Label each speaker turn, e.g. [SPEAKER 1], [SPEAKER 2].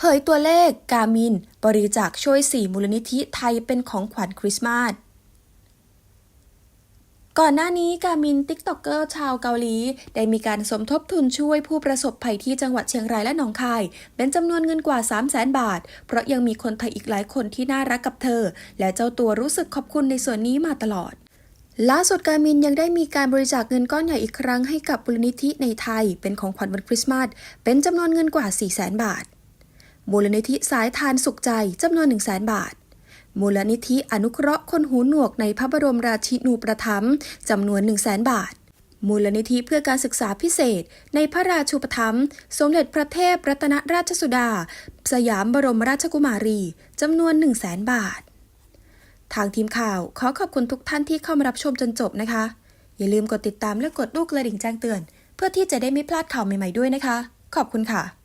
[SPEAKER 1] เผยตัวเลขกามิน บริจาคช่วย 4 มูลนิธิไทยเป็นของขวัญคริสต์มาสก่อนหน้านี้กามินติ๊กต็อกเกอร์ชาวเกาหลี ได้มีการสมทบทุนช่วยผู้ประสบภัยที่จังหวัดเชียงรายและหนองคาย เป็นจำนวนเงินกว่า 3 0 0แสนบาท เพราะยังมีคนไทยอีกหลายคนที่น่ารักกับเธอ และเจ้าตัวรู้สึกขอบคุณในส่วนนี้มาตลอดล่าสุดการมินยังได้มีการบริจาคเงินก้อนใหญ่อีกครั้งให้กับมูลนิธิในไทย เป็นของขวัญวันคริสต์มาสเป็นจำนวนเงินกว่า 4 0 0แสนบาท มูลนิธิสายทานสุขใจจำนวน1 0 0 0 0แสนบาท มูลนิธิอนุเคราะห์คนหูหนวกในพระบรมราชินูประถมจำนวน1 0 0 0 0แสนบาท มูลนิธิเพื่อการศึกษาพิเศษ ในพระราชูปถัมภ์สมเด็จพระเทพรัตนราชสุดา สยามบรมราชกุมารีจำนวน 1 0 0 0 0แสนบาท ทางทีมข่าวขอขอบคุณทุกท่านที่เข้ามารับชมจนจบนะคะ อย่าลืมกดติดตามและกดลูกกระดิ่งแจ้งเตือน เพื่อที่จะได้ไม่พลาดข่าวใหม่ๆด้วยนะคะ ขอบคุณค่ะ